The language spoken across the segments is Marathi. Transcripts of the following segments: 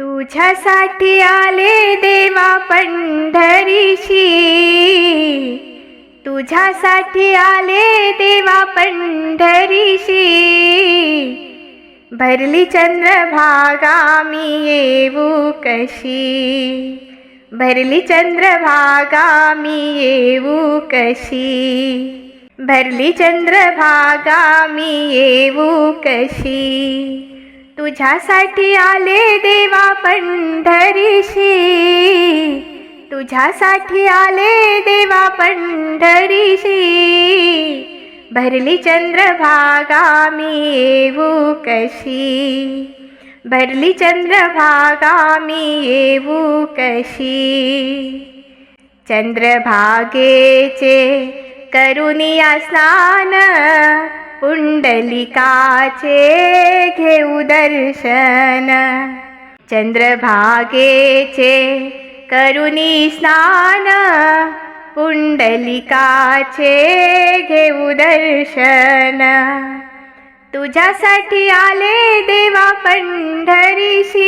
तुझ्यासाठी आले देवा पंढरीशी. तुझ्यासाठी आले देवा पंढरीशी. भरली चंद्रभागा मी येऊ कशी? भरली चंद्रभागा मी येऊ कशी? भरली चंद्रभागा मी येऊ कशी? तुझ्यासाठी आले देवा पंढरीशी. तुझ्यासाठी आले देवा पंढरीशी. भरली चंद्रभागा मी येऊ कशी? भरली चंद्रभागा मी येऊ कशी? चंद्रभागेचे करुनिया स्नान पुंडलिकाचे घेऊ दर्शन. चंद्रभागेचे करुणी स्नान. पुंडलिकाचे घेऊ दर्शन. तुझ्यासाठी आले देवा पंढरीशी.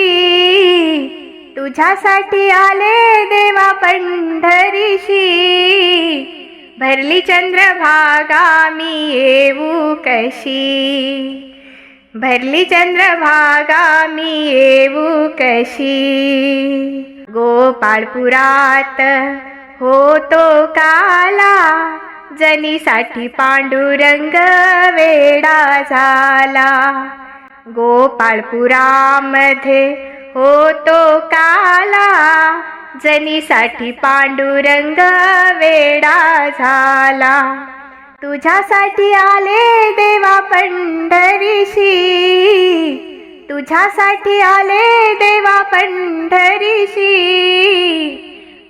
तुझ्यासाठी आले देवा पंढरीशी. भरली चंद्रभागा मी येऊ. कशी भरली चंद्रभागा मी येऊ कशी गोपाळपुरात होतो काला जनीसाठी पांडुरंग वेडा झाला. गोपाळपुरामध्ये होतो काला जनीसाठी पांडुरंग वेडा झाला. तुझ्यासाठी आले देवा पंढरीशी. तुझ्यासाठी आले देवा पंढरीशी.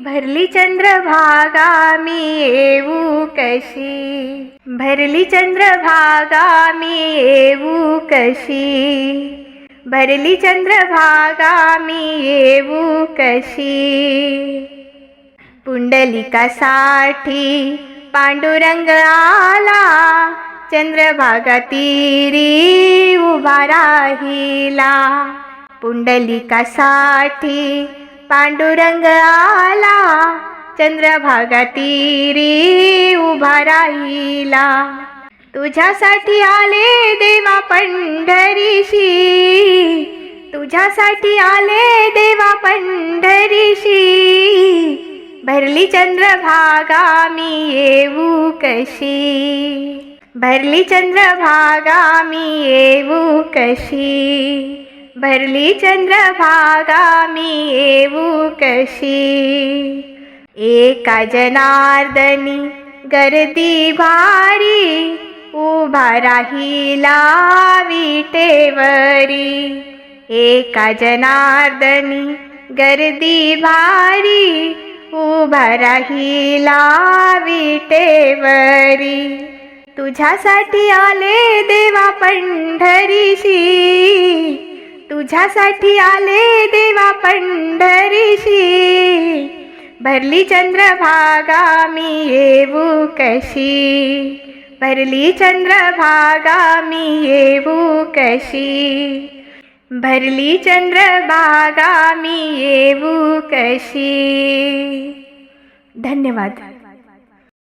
भरली चंद्रभागा मी येऊ कशी? भरली चंद्रभागा मी येऊ कशी? भरली चंद्रभागा मी येऊ कशी? पुंडलिकासाठी पांडुरंग आला चंद्रभागा तीरी उभा राहिला. पुंडलिकासाठी पांडुरंग आला चंद्रभागा तीरी उभा राहिला. तुझ्यासाठी आले देवा पंढरीशी. तुझ्यासाठी आले देवा पंढरीशी. भर्लिचन्द्रभाा मे एव की भचन्द्र एवूकशी मी एव भर्र्र्र्र्ल चन्द्रभागा मी एव जनारदनी गर्दि भारी उबाहिला विका जनर्दनी गर्दि भारी उभा राहिला विटेवरी तुझ्यासाठी आले देवा पंढरीशी. तुझ्यासाठी आले देवा पंढरीशी. भरली चंद्रभागा मी येऊ कशी? भरली चंद्रभागा मी येऊ कशी? भरली चंद्रभागा मी येऊ कशी? धन्यवाद.